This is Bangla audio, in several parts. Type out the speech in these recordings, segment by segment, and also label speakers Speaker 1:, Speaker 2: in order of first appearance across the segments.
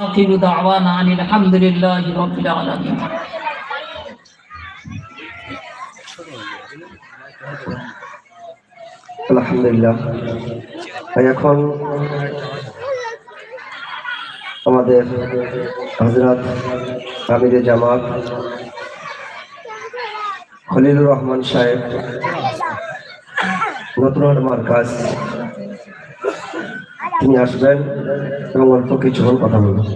Speaker 1: آخر دعوانا أن الحمد لله رب العالمين
Speaker 2: আলহামদুলিল্লাহ আর এখন আমাদের হজরত আমিরে জামাত খলিলুর রহমান সাহেব নতুনহাট মার্কাজ তিনি আসবেন এবং অল্প কিছুক্ষণ কথা বলবেন।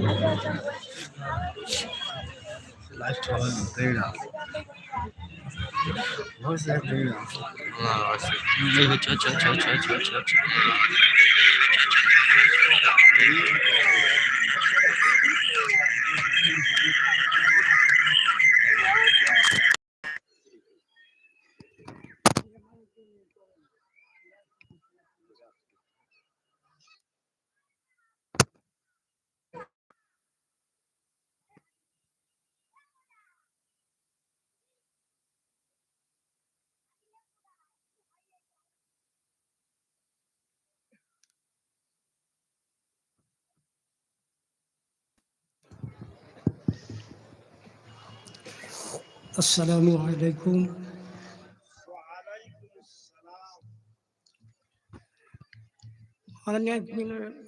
Speaker 3: আসসালামু আলাইকুম।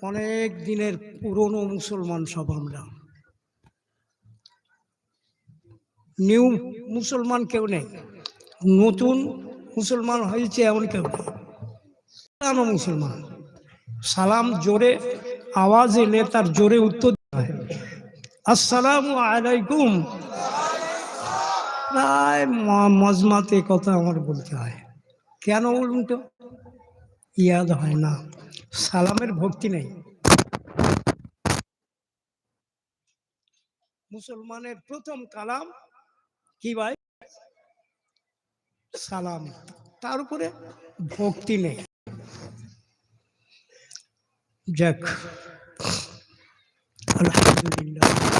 Speaker 3: অনেক দিনের পুরনো মুসলমান সব আমরা। নিউ মুসলমান কেউ নেই, নতুন মুসলমান হয়েছে এমন কেউ নেই। মুসলমান। সালাম জোরে, আওয়াজ এলে তার জোরে উত্তর হয়। আসসালামু আলাইকুম। প্রায় মজমাতে কথা আমার বলতে হয়। কেন বলুন তো? ইয়াদ হয় না। সালামের ভক্তি নেই। মুসলমানের প্রথম কালাম কি ভাই? সালাম। তার উপরে ভক্তি নেই। যাক। আলহামদুলিল্লাহ।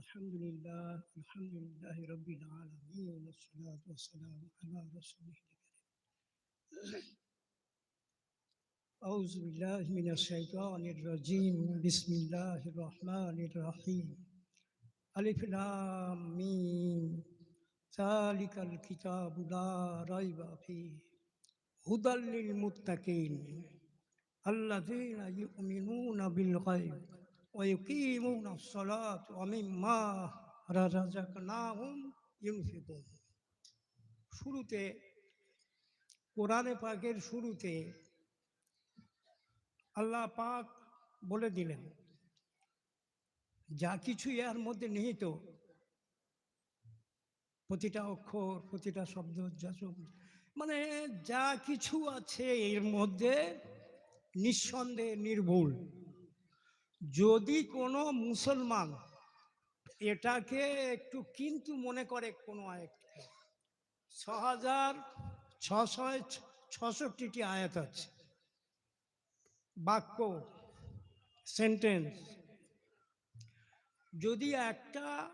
Speaker 3: الحمد لله الحمد لله رب العالمين والصلاة والسلام على رسوله الكريم. أعوذ بالله من الشيطان الرجيم. بسم الله الرحمن الرحيم. ألف لام ميم. ذلك الكتاب لا ريب فيه. هدى للمتقين. الذين يؤمنون بالغيب. ويقيمون الصلاة ومما رزقناهم ينفقون শুরুতে কোরআনে পাকের শুরুতে আল্লাহ পাক বলে দিলেন যা কিছু এর মধ্যে নিহিত প্রতিটা অক্ষর প্রতিটা শব্দ যা সব- মানে যা কিছু আছে এর মধ্যে নিঃসন্দেহে নির্ভুল যদি কোনো মুসলমান এটাকে একটু কিন্তু মনে করে কোনো আয়াত। ছ হাজার ছশো ছষট্টিটি আয়াত আছে। বাক্য সেন্টেন্স যদি একটা